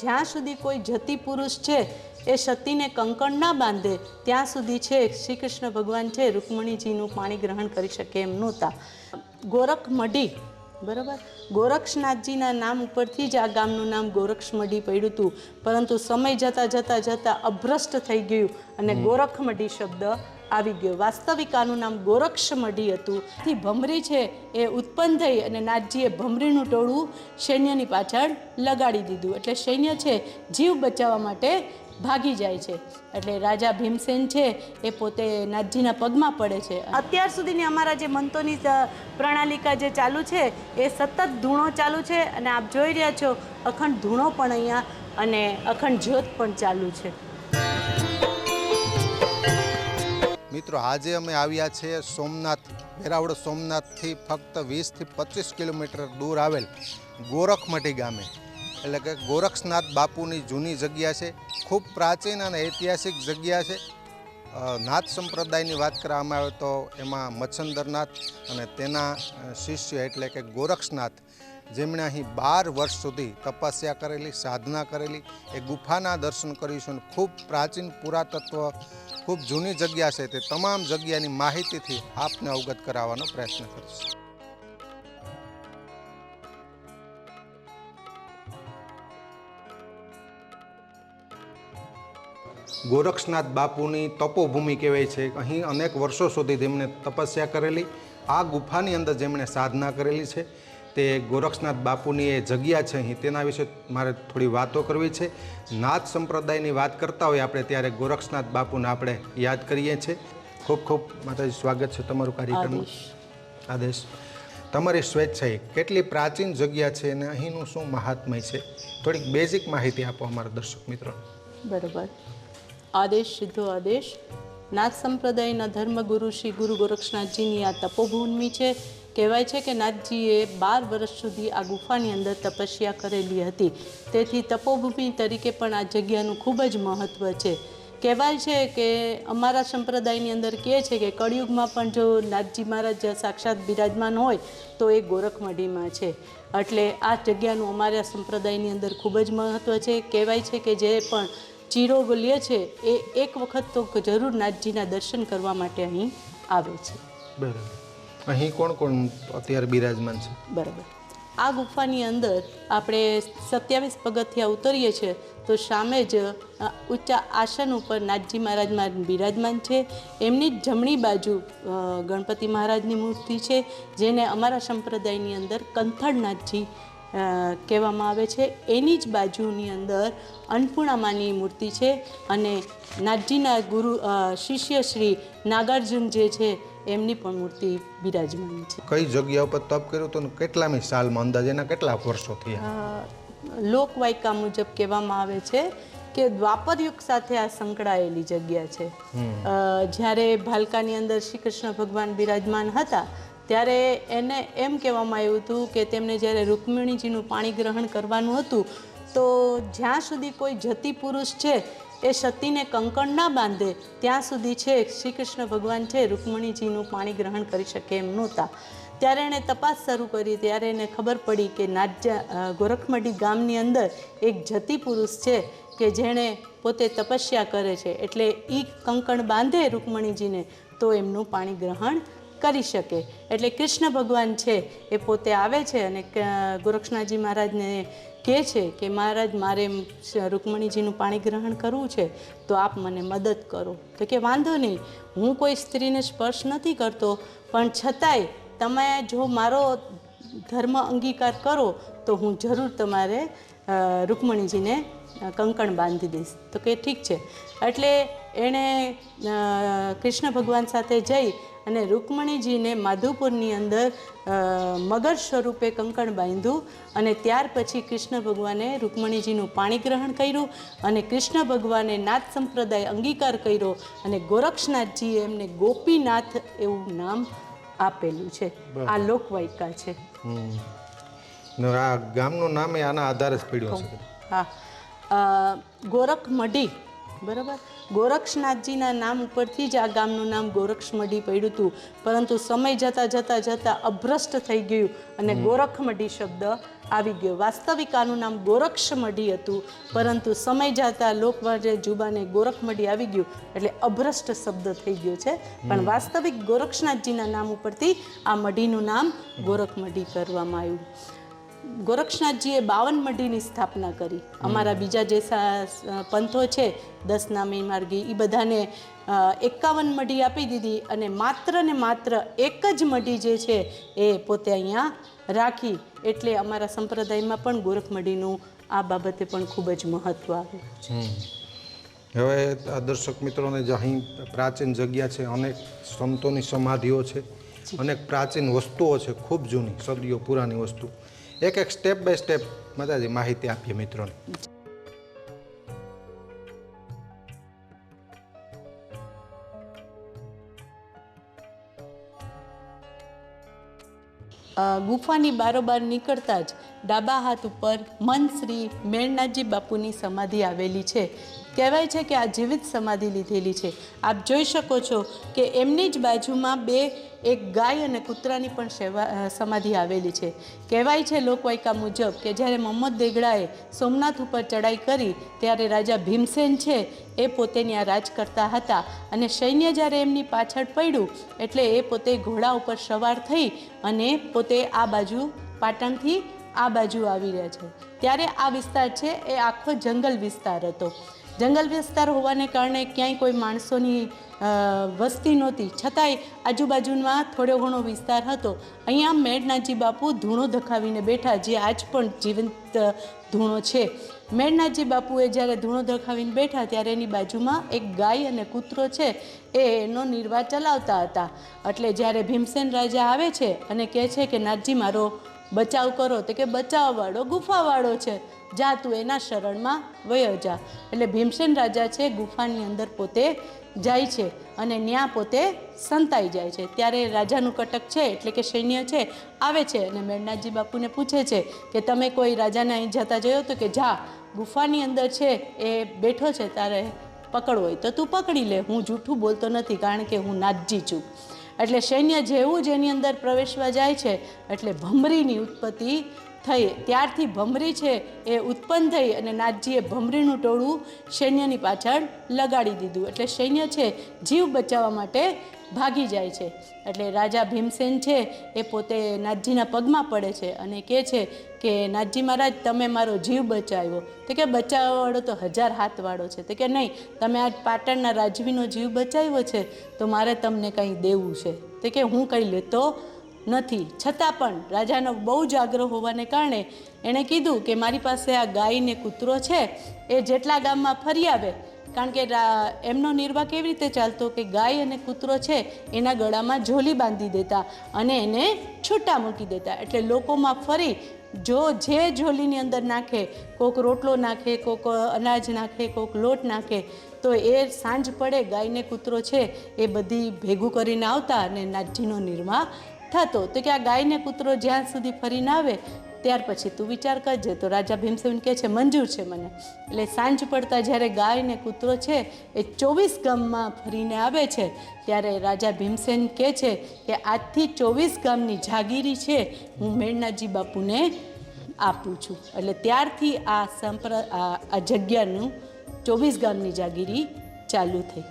જ્યાં સુધી કોઈ જતી પુરુષ છે, એ સતીને કંકણ ના બાંધે, ત્યાં સુધી છે શ્રી કૃષ્ણ ભગવાન છે, રૂકમણીજીનું પાણી ગ્રહણ કરી શકે એમ નહોતા. ગોરખ મઢી બરાબર? ગોરક્ષનાથજીના નામ ઉપરથી જ આ ગામનું નામ ગોરક્ષમઢી પડ્યું હતું. પરંતુ સમય જતાં જતાં જતાં અભ્રષ્ટ થઈ ગયું અને ગોરખમઢી શબ્દ આવી ગયો. વાસ્તવિક આનું નામ ગોરક્ષમઢી હતું. થી ભમરી છે એ ઉત્પન્ન થઈ અને નાથજીએ ભમરીનું ટોળું સૈન્યની પાછળ લગાડી દીધું. એટલે સૈન્ય છે જીવ બચાવવા માટે ભાગી જાય છે. એટલે રાજા ભીમસેન છે એ પોતે નાથજીના પગમાં પડે છે. અત્યાર સુધીની અમારા જે મંતોની પ્રણાલિકા જે ચાલુ છે એ સતત ધૂણો ચાલુ છે અને આપ જોઈ રહ્યા છો અખંડ ધૂણો પણ અહીંયા અને અખંડ જ્યોત પણ ચાલુ છે. મિત્રો આજે અમે આવ્યા છીએ સોમનાથ વેરાવળ સોમનાથથી ફક્ત વીસથી પચીસ કિલોમીટર દૂર આવેલ ગોરખમટી ગામે. એટલે કે ગોરક્ષનાથ બાપુની જૂની જગ્યા છે, ખૂબ પ્રાચીન અને ઐતિહાસિક જગ્યા છે. નાથ સંપ્રદાયની વાત કરવામાં આવે તો એમાં મચ્છંદરનાથ અને તેના શિષ્ય એટલે કે ગોરક્ષનાથ, જેમણે અહીં બાર વર્ષ સુધી તપસ્યા કરેલી, સાધના કરેલી, એ ગુફાના દર્શન કરીશું અને ખૂબ પ્રાચીન પુરાતત્વ, ખૂબ જૂની જગ્યા છે. તે તમામ જગ્યાની માહિતીથી આપને અવગત કરાવવાનો પ્રયત્ન કરીશ. ગોરક્ષનાથ બાપુની તપોભૂમિ કહેવાય છે. અહીં અનેક વર્ષો સુધી તેમણે તપસ્યા કરેલી. આ ગુફાની અંદર જેમણે સાધના કરેલી છે તે ગોરક્ષનાથ બાપુની એ જગ્યા છે. અહીં તેના વિશે મારે થોડી વાતો કરવી છે. નાથ સંપ્રદાયની વાત કરતા હોય આપણે ત્યારે ગોરક્ષનાથ બાપુને આપણે યાદ કરીએ છીએ. ખૂબ ખૂબ માતાજી સ્વાગત છે તમારું કાર્યક્રમમાં. આદેશ. આદેશ. તમારી સ્વેચ્છાએ કેટલી પ્રાચીન જગ્યા છે અને અહીંનું શું મહાત્મય છે? થોડીક બેઝિક માહિતી આપો અમારા દર્શક મિત્રો. બરોબર. આદેશ સીધો આદેશ. નાથ સંપ્રદાયના ધર્મગુરુ શ્રી ગુરુ ગોરક્ષનાથજીની આ તપોભૂમિ છે. કહેવાય છે કે નાથજીએ બાર વર્ષ સુધી આ ગુફાની અંદર તપસ્યા કરેલી હતી. તેથી તપોભૂમિ તરીકે પણ આ જગ્યાનું ખૂબ જ મહત્ત્વ છે. કહેવાય છે કે અમારા સંપ્રદાયની અંદર કહે છે કે કળિયુગમાં પણ જો નાથજી મહારાજ સાક્ષાત બિરાજમાન હોય, તો એ ગોરખમઢીમાં છે. એટલે આ જગ્યાનું અમારા સંપ્રદાયની અંદર ખૂબ જ મહત્ત્વ છે. કહેવાય છે કે જે પણ ચિરોગ લે છે એ એક વખત તો જરૂર નાથજીના દર્શન કરવા માટે અહીં આવે છે. બરાબર. અહીં કોણ કોણ અત્યારે બિરાજમાન છે? બરાબર. આ ગુફાની અંદર આપણે સત્યાવીસ પગથિયા ઉતરીએ છીએ તો સામે જ ઊંચા આસન ઉપર નાથજી મહારાજ બિરાજમાન છે. એમની જમણી બાજુ ગણપતિ મહારાજની મૂર્તિ છે જેને અમારા સંપ્રદાયની અંદર કંથળનાથજી અ, કહેવામાં આવે છે. એની જ બાજુની અંદર અન્નપૂર્ણામાની મૂર્તિ છે અને નાથજીના ગુરુ શિષ્ય શ્રી નાગાર્જુન જે છે એમની પણ મૂર્તિ બિરાજમાન છે. કઈ જગ્યા ઉપર તપ કર્યું હતું કેટલા કેટલામી સાલમાં અંદાજે એના કેટલા વર્ષો થયા? લોકવાયકા મુજબ કહેવામાં આવે છે કે દ્વાપર યુગ સાથે આ સંકળાયેલી જગ્યા છે. જ્યારે ભાલકાની અંદર શ્રી કૃષ્ણ ભગવાન બિરાજમાન હતા ત્યારે એને એમ કહેવામાં આવ્યું હતું કે તેમને જ્યારે રૂકમિણીજીનું પાણી ગ્રહણ કરવાનું હતું, તો જ્યાં સુધી કોઈ જતી પુરુષ છે, એ સતીને કંકણ ના બાંધે, ત્યાં સુધી છે શ્રી કૃષ્ણ ભગવાન છે, રૂકમણીજીનું પાણી ગ્રહણ કરી શકે એમ નહોતા. ત્યારે એણે તપાસ શરૂ કરી, ત્યારે એને ખબર પડી કે નાજ્યા ગોરખમઢી ગામની અંદર એક જતી પુરુષ છે, કે જેણે પોતે તપસ્યા કરે છે, એટલે એ કંકણ બાંધે રૂકમણીજીને, તો એમનું પાણી ગ્રહણ કરી શકે. એટલે કૃષ્ણ ભગવાન છે એ પોતે આવે છે અને ગોરક્ષનાથજી મહારાજને કહે છે કે, મહારાજ, મારે રૂકમણીજીનું પાણી ગ્રહણ કરવું છે, તો આપ મને મદદ કરો. તો કે, વાંધો નહીં, હું કોઈ સ્ત્રીને સ્પર્શ નથી કરતો, પણ છતાંય તમે જો મારો ધર્મ અંગીકાર કરો તો હું જરૂર તમારે રૂકમણીજીને કંકણ બાંધી દઈશ. તો કે ઠીક છે. એટલે એણે કૃષ્ણ ભગવાન સાથે જઈ અને રૂકમણીજીને માધુપુરની અંદર મગર સ્વરૂપે કંકણ બાંધ્યું અને ત્યાર પછી કૃષ્ણ ભગવાને રૂકમણીજીનું પાણી ગ્રહણ કર્યું અને કૃષ્ણ ભગવાને નાથ સંપ્રદાય અંગીકાર કર્યો અને ગોરક્ષનાથજીએ એમને ગોપીનાથ એવું નામ આપેલું છે. આ લોકવાયકા છે. આ ગામનું નામ એ આના આધારે જ પડ્યું છે હા. અ, ગોરખમઢી બરાબર? ગોરક્ષનાથજીના નામ ઉપરથી જ આ ગામનું નામ ગોરક્ષમઢી પડ્યું હતું. પરંતુ સમય જતાં જતાં જતાં અભ્રષ્ટ થઈ ગયું અને ગોરખમઢી શબ્દ આવી ગયો. વાસ્તવિક આનું નામ ગોરક્ષમઢી હતું પરંતુ સમય જતાં લોકવાજે જુબાને ગોરખમઢી આવી ગયું એટલે અભ્રષ્ટ શબ્દ થઈ ગયો છે. પણ વાસ્તવિક ગોરક્ષનાથજીના નામ ઉપરથી આ મઢીનું નામ ગોરખમઢી કરવામાં આવ્યું. ગોરક્ષનાથજીએ બાવન મઢીની સ્થાપના કરી. અમારા બીજા જે પંથો છે દસ નામી માર્ગી એ બધાને એકાવન મઢી આપી દીધી અને માત્ર ને માત્ર એક જ મઢી જે છે એ પોતે અહીંયા રાખી. એટલે અમારા સંપ્રદાયમાં પણ ગોરખમઢીનું આ બાબતે પણ ખૂબ જ મહત્ત્વ આવ્યું છે હવે આ દર્શક મિત્રોને જે અહીં પ્રાચીન જગ્યા છે અનેક સંતોની સમાધિઓ છે અનેક પ્રાચીન વસ્તુઓ છે ખૂબ જૂની સદીઓ પુરાની વસ્તુ. એક એક સ્ટેપ બાય સ્ટેપ માતાજી માહિતી આપીએ મિત્રોને. ગુફાની બારોબાર નીકળતા જ ડાબા હાથ ઉપર મનશ્રી મેળનાથજી બાપુની સમાધિ આવેલી છે. કહેવાય છે કે આ જીવિત સમાધિ લીધેલી છે. આપ જોઈ શકો છો કે એમની જ બાજુમાં બે એક ગાય અને કૂતરાની પણ સેવા સમાધિ આવેલી છે. કહેવાય છે લોકવાયકા મુજબ કે જ્યારે મોહમ્મદ દેગડાએ સોમનાથ ઉપર ચડાઈ કરી ત્યારે રાજા ભીમસેન છે એ પોતે ત્યાં રાજ કરતા હતા અને સૈન્ય જ્યારે એમની પાછળ પડ્યું એટલે એ પોતે ઘોડા ઉપર સવાર થઈ અને પોતે આ બાજુ પાટણથી આ બાજુ આવી રહ્યા છે. ત્યારે આ વિસ્તાર છે એ આખો જંગલ વિસ્તાર હતો. જંગલ વિસ્તાર હોવાને કારણે ક્યાંય કોઈ માણસોની વસ્તી નહોતી. છતાંય આજુબાજુમાં થોડો ઘણો વિસ્તાર હતો. અહીંયા મેળનાથજી બાપુ ધૂણો ધખાવીને બેઠા, જે આજ પણ જીવંત ધૂણો છે. મેળનાથજી બાપુએ જ્યારે ધૂણો ધખાવીને બેઠા, ત્યારે એની બાજુમાં એક ગાય અને કૂતરો છે. એ એનો નિર્વાહ ચલાવતા હતા. એટલે જ્યારે ભીમસેન રાજા આવે છે અને કહે છે કે નાથજી મારો બચાવ કરો, તો કે, બચાવવાળો, ગુફાવાળો છે. જા તું એના શરણમાં વયો જા. એટલે ભીમસેન રાજા છે ગુફાની અંદર પોતે જાય છે અને ન્યા પોતે સંતાઈ જાય છે. ત્યારે રાજાનું કટક છે, એટલે કે સૈન્ય છે, આવે છે અને મેળનાથજી બાપુને પૂછે છે કે તમે કોઈ રાજાને અહીં જતા જોયો તો કે જા, ગુફાની અંદર છે, એ બેઠો છે, તારે પકડવો હોય તો તું પકડી લે. હું જૂઠું બોલતો નથી કારણ કે હું નાથજી છું. એટલે સૈન્ય જેવું જ એની અંદર પ્રવેશવા જાય છે, એટલે ભમરીની ઉત્પત્તિ થઈ. ત્યારથી ભમરી છે એ ઉત્પન્ન થઈ અને નાથજીએ ભમરીનું ટોળું સૈન્યની પાછળ લગાડી દીધું. એટલે સૈન્ય છે, જીવ બચાવવા માટે ભાગી જાય છે. એટલે રાજા ભીમસેન છે એ પોતે નાથજીના પગમાં પડે છે અને કહે છે કે નાથજી મહારાજ, તમે મારો જીવ બચાવ્યો. તો કે, બચાવવાવાળો તો હજાર હાથવાળો છે. તો કે, નહીં, તમે આજ પાટણના રાજવીનો જીવ બચાવ્યો છે, તો મારે તમને કંઈ દેવું છે. તો કે, હું કંઈ લેતો નથી. છતાં પણ રાજાનો બહુ જ આગ્રહ હોવાને કારણે એણે કીધું કે મારી પાસે આ ગાયને કૂતરો છે, એ જેટલા ગામમાં ફરી આવે, કારણ કે એમનો નિર્વાહ કેવી રીતે ચાલતો કે ગાય અને કૂતરો છે, એના ગળામાં ઝોલી બાંધી દેતા અને એને છૂટા મૂકી દેતા. એટલે લોકોમાં ફરી જો જે ઝોલીની અંદર નાખે, કોક રોટલો નાખે, કોક અનાજ નાખે, કોક લોટ નાખે, તો એ સાંજ પડે ગાયને કૂતરો છે, એ બધી ભેગું કરીને આવતા અને નાજીનો નિર્વાહ થતો. તો કે આ ગાયને કૂતરો જ્યાં સુધી ફરીને આવે, ત્યાર પછી તું વિચાર કરજે. તો રાજા ભીમસેન કહે છે, મંજૂર છે મને. એટલે સાંજ પડતા જ્યારે ગાયને કૂતરો છે, એ ચોવીસ ગામમાં ફરીને આવે છે, ત્યારે રાજા ભીમસેન કહે છે કે, આજથી ચોવીસ ગામની જાગીરી છે, હું મેળનાજી બાપુને આપું છું. એટલે ત્યારથી આ સંપ્ર, આ જગ્યાનું ચોવીસ ગામની જાગીરી ચાલુ થઈ.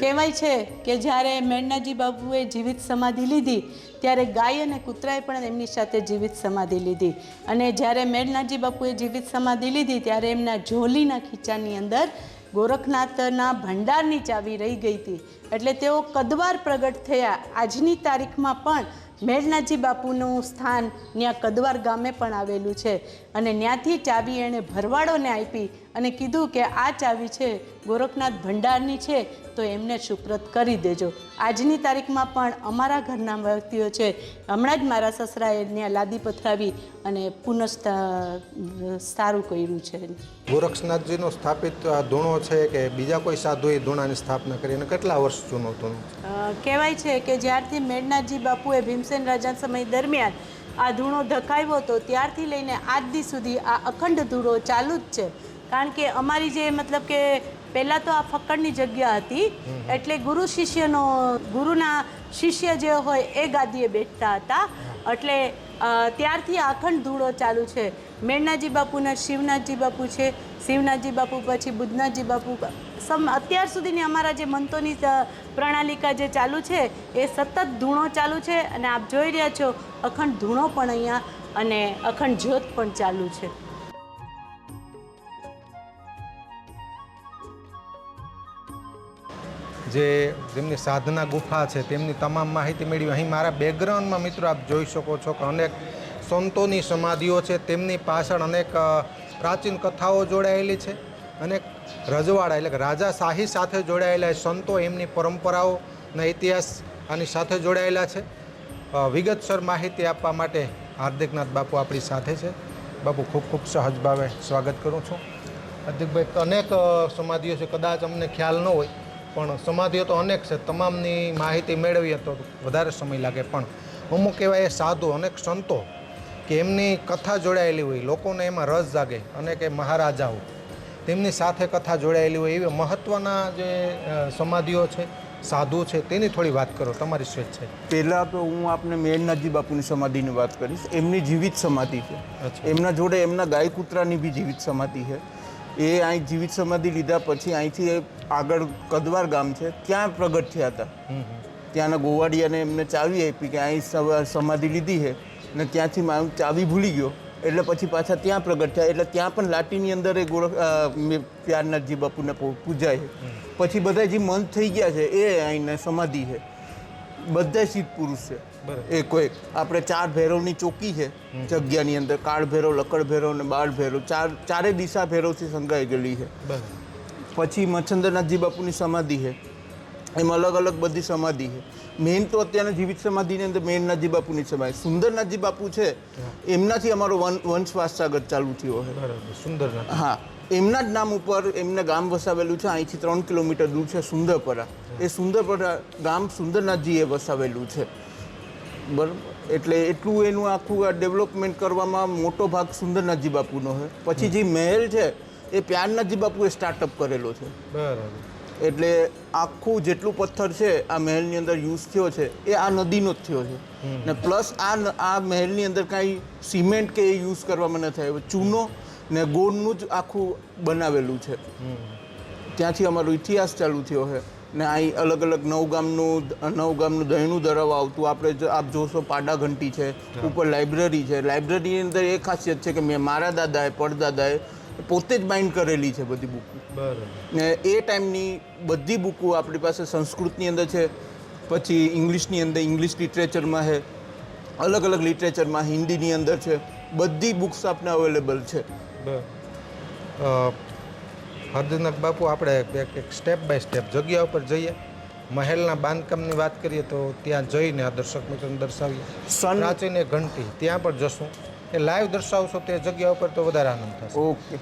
કહેવાય છે કે જ્યારે મેણનાજી બાપુએ જીવિત સમાધિ લીધી, ત્યારે ગાય અને કૂતરાએ પણ એમની સાથે જીવિત સમાધિ લીધી. અને જ્યારે મેળનાજી બાપુએ જીવિત સમાધિ લીધી, ત્યારે એમના ઝોલીના ખીચાની અંદર ગોરખનાથના ભંડારની ચાવી રહી ગઈ હતી. એટલે તેઓ કદવાર પ્રગટ થયા. આજની તારીખમાં પણ મેળનાજી બાપુનું સ્થાન ત્યાં કદવાર ગામે પણ આવેલું છે. અને ત્યાંથી ચાવી એણે ભરવાડોને આપી અને કીધું કે આ ચાવી છે ગોરખનાથ ભંડારની છે તો એમને સુપ્રત કરી દેજો. આજની તારીખમાં પણ અમારા ઘરના વ્યક્તિઓ છે. હમણાં જ મારા સસરાએ ત્યાં લાદી પથરાવી અને પુનઃ સારું કર્યું છે. ગોરખનાથજીનો સ્થાપિત આ ધૂણો છે કે બીજા કોઈ સાધુએ ધૂણાની સ્થાપના કરી અને કેટલા વર્ષ જૂનો ધૂણો? કહેવાય છે કે જ્યારથી મેઘનાથજી બાપુએ ભીમસેન રાજા સમય દરમિયાન આ ધૂણો ધકાવ્યો હતો. ત્યારથી લઈને આજ દી સુધી આ અખંડ ધૂળો ચાલુ જ છે. કારણ કે અમારી જે મતલબ કે પહેલાં તો આ ફક્કડની જગ્યા હતી. એટલે ગુરુ શિષ્યનો ગુરુના શિષ્ય જે હોય એ ગાદીએ બેઠતા હતા. એટલે ત્યારથી આ અખંડ ધૂળો ચાલુ છે. મેણનાજી બાપુના શિવનાથજી બાપુ છે શિવનાથજી બાપુ પછી બુદ્ધનાથજી બાપુ. સમ, અત્યાર સુધીની અમારા જે મંતોની પ્રણાલિકા જે ચાલુ છે, એ સતત ધૂણો ચાલુ છે અને આપ જોઈ રહ્યા છો, અખંડ ધૂણો પણ અહીંયા અને અખંડ જ્યોત પણ ચાલુ છે. જે જેમની સાધના ગુફા છે, તેમની તમામ માહિતી મેળવી. અહીં મારા બેકગ્રાઉન્ડમાં મિત્રો આપ જોઈ શકો છો કે અનેક સંતોની સમાધિઓ છે, તેમની પાછળ અનેક પ્રાચીન કથાઓ જોડાયેલી છે અને રજવાડા એટલે કે રાજાશાહી સાથે જોડાયેલા સંતો એમની પરંપરાઓ અને ઇતિહાસ આની સાથે જોડાયેલા છે. વિગતસર માહિતી આપવા માટે હાર્દિકનાથ બાપુ આપણી સાથે છે. બાપુ, ખૂબ ખૂબ સહજ ભાવે સ્વાગત કરું છું. હાર્દિકભાઈ અનેક સમાધિઓ છે, કદાચ અમને ખ્યાલ ન હોય, પણ સમાધિઓ તો અનેક છે, તમામની માહિતી મેળવીએ તો વધારે સમય લાગે, પણ અમુક એવા એ સાધુ, અનેક સંતો કે એમની કથા જોડાયેલી હોય લોકોને એમાં રસ જાગે અને કે મહારાજાઓ. તેમની સાથે કથા જોડાયેલી હોય એવી મહત્ત્વના જે સમાધિઓ છે સાધુ છે તેની થોડી વાત કરો તમારી સ્વેચ્છાએ પહેલાં તો હું આપને મેળનાથજી બાપુની સમાધિની વાત કરીશ. એમની જીવિત સમાધિ છે. એમના જોડે એમના ગાય કૂતરાની બી જીવિત સમાધિ છે. એ અહીં જીવિત સમાધિ લીધા પછી અહીંથી આગળ કદવાર ગામ છે ત્યાં પ્રગટ થયા હતા. ત્યાંના ગોવાડિયાને એમને ચાવી આપી કે અહીં સમાધિ લીધી છે. ને ત્યાંથી મારું ચાવી ભૂલી ગયો. એટલે પછી પાછા ત્યાં પ્રગટ થયા. એટલે ત્યાં પણ લાટીની અંદર એ ગોળ પ્યારનાથજી બાપુને પૂજાય. છે પછી બધા જે મંત થઈ ગયા છે એ અહીંને સમાધિ છે. બધા સિદ્ધ પુરુષ છે. એક એકો આપણે ચાર ભૈરવની ચોકી છે જગ્યાની અંદર. કાળ ભૈરવ લકડ ભૈરવ અને બાળ ભૈરવ. ચાર ચારે દિશા ભૈરવથી સંકળાઈ ગયેલી છે. પછી મચ્છંદ્રનાથજી બાપુની સમાધિ છે. એમાં અલગ અલગ બધી સમાધિ છે. મેઇન તો અત્યારના જીવિત સમાધિની અંદર મેનનાથજી બાપુની સમાધિ. સુંદરનાથજી બાપુ છે એમનાથી અમારો વન વંશ વારસાગત ચાલુ થયો છે. સુંદર હા એમના જ નામ ઉપર એમને ગામ વસાવેલું છે અહીંથી ત્રણ કિલોમીટર દૂર છે સુંદરપરા. એ સુંદરપરા ગામ સુંદરનાથજીએ વસાવેલું છે. બરાબર? એટલે એટલું એનું આખું આ ડેવલપમેન્ટ કરવામાં મોટો ભાગ સુંદરનાથજી બાપુનો છે. પછી જે મહેલ છે એ પ્યારનાથજી બાપુએ સ્ટાર્ટઅપ કરેલો છે. બરાબર. એટલે આખું જેટલું પથ્થર છે આ મહેલની અંદર યુઝ થયો છે એ આ નદીનો જ થયો છે. ને પ્લસ આ આ મહેલની અંદર કાંઈ સિમેન્ટ કે એ યુઝ કરવામાં ન થાય. ચૂનો ને ગોળનું જ આખું બનાવેલું છે. ત્યાંથી અમારો ઇતિહાસ ચાલુ થયો છે. ને અહીં અલગ અલગ નવગામનું નવગામનું દહીણું ધરાવવા આવતું. આપણે આપ જોશો પાડા ઘંટી છે ઉપર લાઇબ્રેરી છે. લાઇબ્રેરીની અંદર એ ખાસિયત છે કે મેં મારા દાદાએ પડદાદાએ પોતે જ બાઇન્ડ કરેલી છે બધી બુક. બરાબર. ને એ ટાઈમની બધી બુકો આપણી પાસે સંસ્કૃતની અંદર છે પછી ઇંગ્લિશની અંદર ઇંગ્લિશ લિટરેચરમાં છે અલગ અલગ લિટરેચરમાં હિન્દીની અંદર છે બધી બુક્સ આપને અવેલેબલ છે. હરદનક બાપુ આપણે એક એક સ્ટેપ બાય સ્ટેપ જગ્યા ઉપર જઈએ. મહેલના બાંધકામની વાત કરીએ તો ત્યાં જઈને આ દર્શક મિત્રોને દર્શાવીએ. સન પ્રાચીન ઘંટી ત્યાં પણ જશું. એ લાઈવ દર્શાવશો તે જગ્યા ઉપર તો વધારે આનંદ થશે. ઓકે